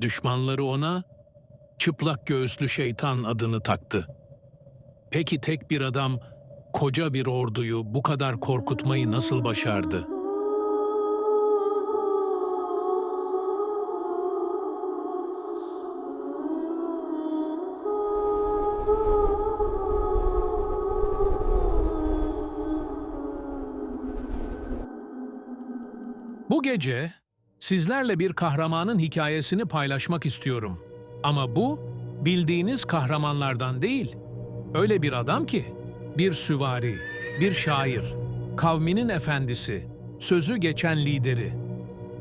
Düşmanları ona çıplak göğüslü şeytan adını taktı. Peki tek bir adam koca bir orduyu bu kadar korkutmayı nasıl başardı? Bu gece sizlerle bir kahramanın hikayesini paylaşmak istiyorum. Ama bu bildiğiniz kahramanlardan değil. Öyle bir adam ki bir süvari, bir şair, kavminin efendisi, sözü geçen lideri.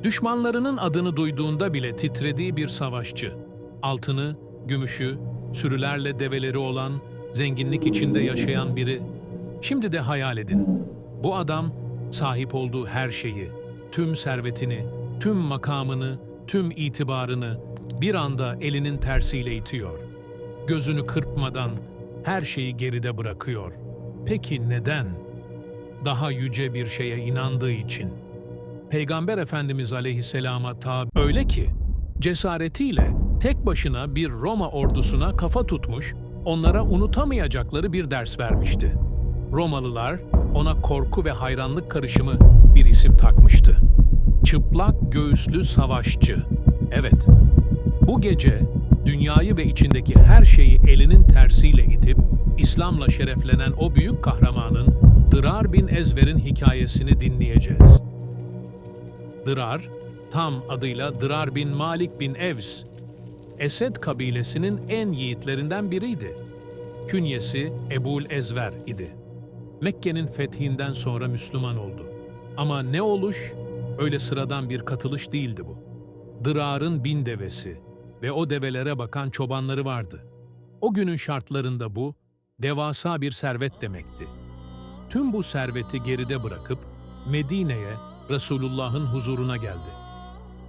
Düşmanlarının adını duyduğunda bile titrediği bir savaşçı. Altını, gümüşü, sürülerle develeri olan, zenginlik içinde yaşayan biri. Şimdi de hayal edin. Bu adam sahip olduğu her şeyi, tüm servetini, tüm makamını, tüm itibarını bir anda elinin tersiyle itiyor. Gözünü kırpmadan her şeyi geride bırakıyor. Peki neden? Daha yüce bir şeye inandığı için. Peygamber Efendimiz Aleyhisselam'a tabi öyle ki cesaretiyle tek başına bir Roma ordusuna kafa tutmuş, onlara unutamayacakları bir ders vermişti. Romalılar ona korku ve hayranlık karışımı bir isim takmıştı. Çıplak göğüslü savaşçı. Evet, bu gece dünyayı ve içindeki her şeyi elinin tersiyle itip İslam'la şereflenen o büyük kahramanın Dırar bin Ezver'in hikayesini dinleyeceğiz. Dırar, tam adıyla Dırar bin Malik bin Evs, Esed kabilesinin en yiğitlerinden biriydi. Künyesi Ebul Ezver idi. Mekke'nin fethinden sonra Müslüman oldu. Ama ne oluş, öyle sıradan bir katılış değildi bu. Dırar'ın bin devesi ve o develere bakan çobanları vardı. O günün şartlarında bu, devasa bir servet demekti. Tüm bu serveti geride bırakıp Medine'ye, Resulullah'ın huzuruna geldi.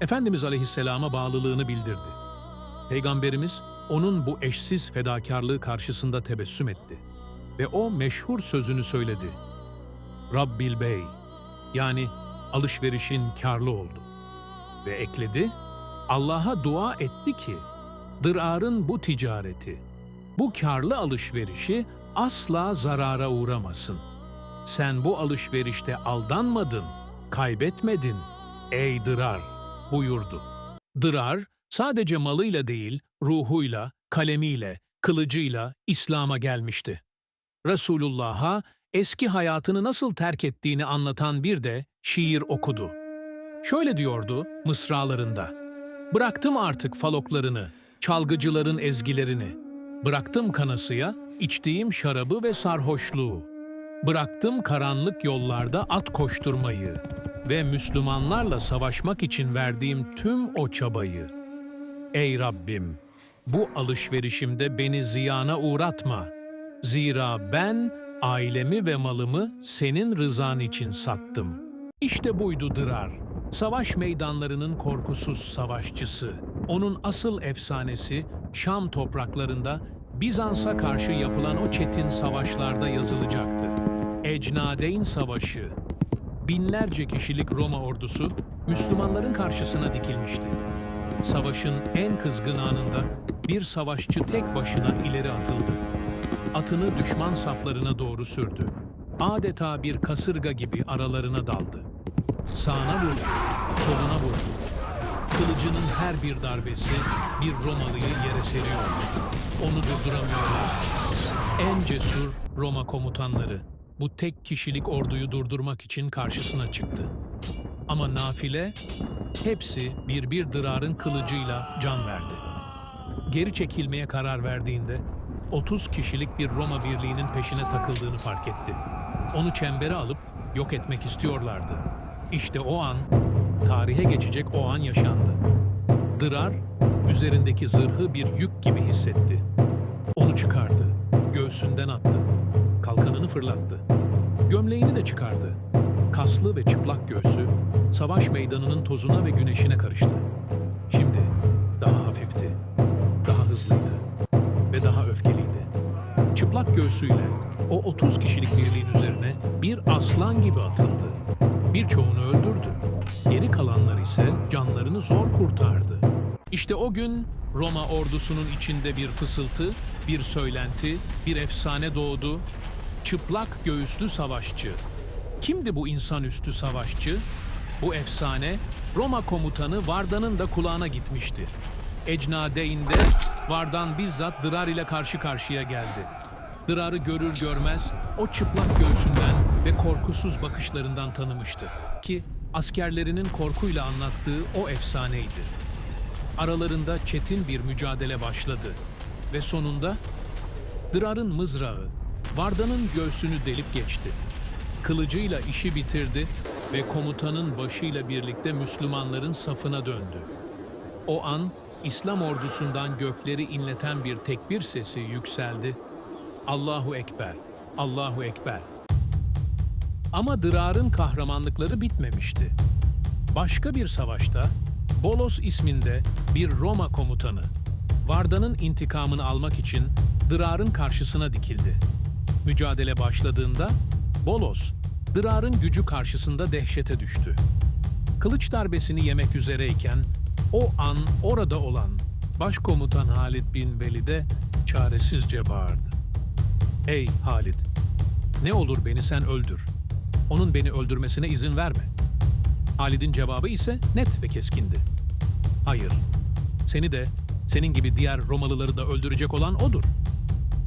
Efendimiz Aleyhisselam'a bağlılığını bildirdi. Peygamberimiz onun bu eşsiz fedakarlığı karşısında tebessüm etti ve o meşhur sözünü söyledi. Rabbil Bey, yani alışverişin karlı oldu. Ve ekledi, Allah'a dua etti ki, Dırar'ın bu ticareti, bu karlı alışverişi asla zarara uğramasın. Sen bu alışverişte aldanmadın, kaybetmedin, ey Dırar, buyurdu. Dırar, sadece malıyla değil, ruhuyla, kalemiyle, kılıcıyla İslam'a gelmişti. Resulullah'a eski hayatını nasıl terk ettiğini anlatan bir de şiir okudu. Şöyle diyordu mısralarında. Bıraktım artık faloklarını, çalgıcıların ezgilerini. Bıraktım kanasıya, içtiğim şarabı ve sarhoşluğu. Bıraktım karanlık yollarda at koşturmayı ve Müslümanlarla savaşmak için verdiğim tüm o çabayı. Ey Rabbim, bu alışverişimde beni ziyana uğratma. Zira ben ailemi ve malımı senin rızan için sattım. İşte buydu Dırar. Savaş meydanlarının korkusuz savaşçısı. Onun asıl efsanesi Şam topraklarında Bizans'a karşı yapılan o çetin savaşlarda yazılacaktı. Ecnadeyn Savaşı. Binlerce kişilik Roma ordusu Müslümanların karşısına dikilmişti. Savaşın en kızgın anında bir savaşçı tek başına ileri atıldı. Atını düşman saflarına doğru sürdü. Adeta bir kasırga gibi aralarına daldı. Sağına vurdu, soluna vurdu. Kılıcının her bir darbesi bir Romalıyı yere seriyordu. Onu durduramıyorlar. En cesur Roma komutanları bu tek kişilik orduyu durdurmak için karşısına çıktı. Ama nafile hepsi bir bir dırarın kılıcıyla can verdi. Geri çekilmeye karar verdiğinde 30 kişilik bir Roma birliğinin peşine takıldığını fark etti. Onu çembere alıp yok etmek istiyorlardı. İşte o an, tarihe geçecek o an yaşandı. Dırar, üzerindeki zırhı bir yük gibi hissetti. Onu çıkardı, göğsünden attı, kalkanını fırlattı. Gömleğini de çıkardı. Kaslı ve çıplak göğsü, savaş meydanının tozuna ve güneşine karıştı. Şimdi daha hafifti, daha hızlıydı ve daha öfkeliydi. Çıplak göğsüyle o 30 kişilik birliğin üzerine bir aslan gibi atıldı. Birçoğunu öldürdü. Geri kalanlar ise canlarını zor kurtardı. İşte o gün Roma ordusunun içinde bir fısıltı, bir söylenti, bir efsane doğdu. Çıplak göğüslü savaşçı. Kimdi bu insanüstü savaşçı? Bu efsane Roma komutanı Varda'nın da kulağına gitmişti. Ecnadeyn'de Vardan bizzat Dırar ile karşı karşıya geldi. Dırar'ı görür görmez o çıplak göğsünden ve korkusuz bakışlarından tanımıştı. Ki askerlerinin korkuyla anlattığı o efsaneydi. Aralarında çetin bir mücadele başladı ve sonunda Dırar'ın mızrağı Varda'nın göğsünü delip geçti. Kılıcıyla işi bitirdi ve komutanın başıyla birlikte Müslümanların safına döndü. O an İslam ordusundan gökleri inleten bir tekbir sesi yükseldi. Allahu Ekber, Allahu Ekber. Ama Dırar'ın kahramanlıkları bitmemişti. Başka bir savaşta Bolos isminde bir Roma komutanı Varda'nın intikamını almak için Dırar'ın karşısına dikildi. Mücadele başladığında Bolos, Dırar'ın gücü karşısında dehşete düştü. Kılıç darbesini yemek üzereyken o an orada olan Başkomutan Halid bin Velid'e çaresizce bağırdı. Ey Halid! Ne olur beni sen öldür. Onun beni öldürmesine izin verme. Halid'in cevabı ise net ve keskindi. Hayır, seni de, senin gibi diğer Romalıları da öldürecek olan odur.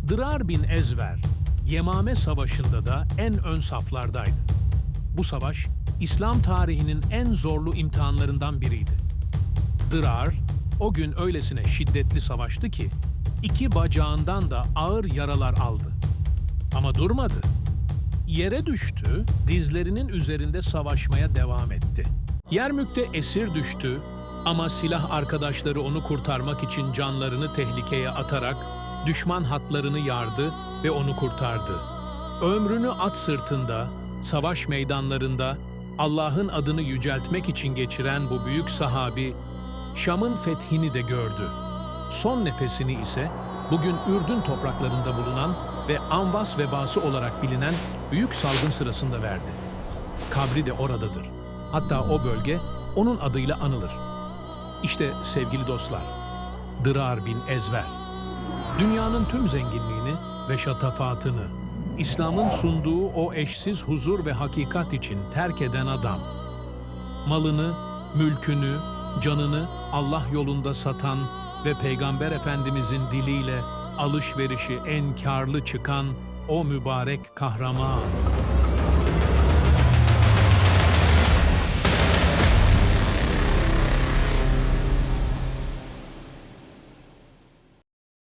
Dırar bin Ezver, Yemame Savaşı'nda da en ön saflardaydı. Bu savaş, İslam tarihinin en zorlu imtihanlarından biriydi. Dırar, o gün öylesine şiddetli savaştı ki, iki bacağından da ağır yaralar aldı. Ama durmadı. Yere düştü, dizlerinin üzerinde savaşmaya devam etti. Yermük'te esir düştü ama silah arkadaşları onu kurtarmak için canlarını tehlikeye atarak düşman hatlarını yardı ve onu kurtardı. Ömrünü at sırtında, savaş meydanlarında Allah'ın adını yüceltmek için geçiren bu büyük sahabi Şam'ın fethini de gördü. Son nefesini ise bugün Ürdün topraklarında bulunan ve Anvas vebası olarak bilinen büyük salgın sırasında verdi. Kabri de oradadır. Hatta o bölge onun adıyla anılır. İşte sevgili dostlar, Dırar bin Ezver. Dünyanın tüm zenginliğini ve şatafatını, İslam'ın sunduğu o eşsiz huzur ve hakikat için terk eden adam. Malını, mülkünü, canını Allah yolunda satan ve Peygamber Efendimizin diliyle alışverişi en karlı çıkan o mübarek kahraman.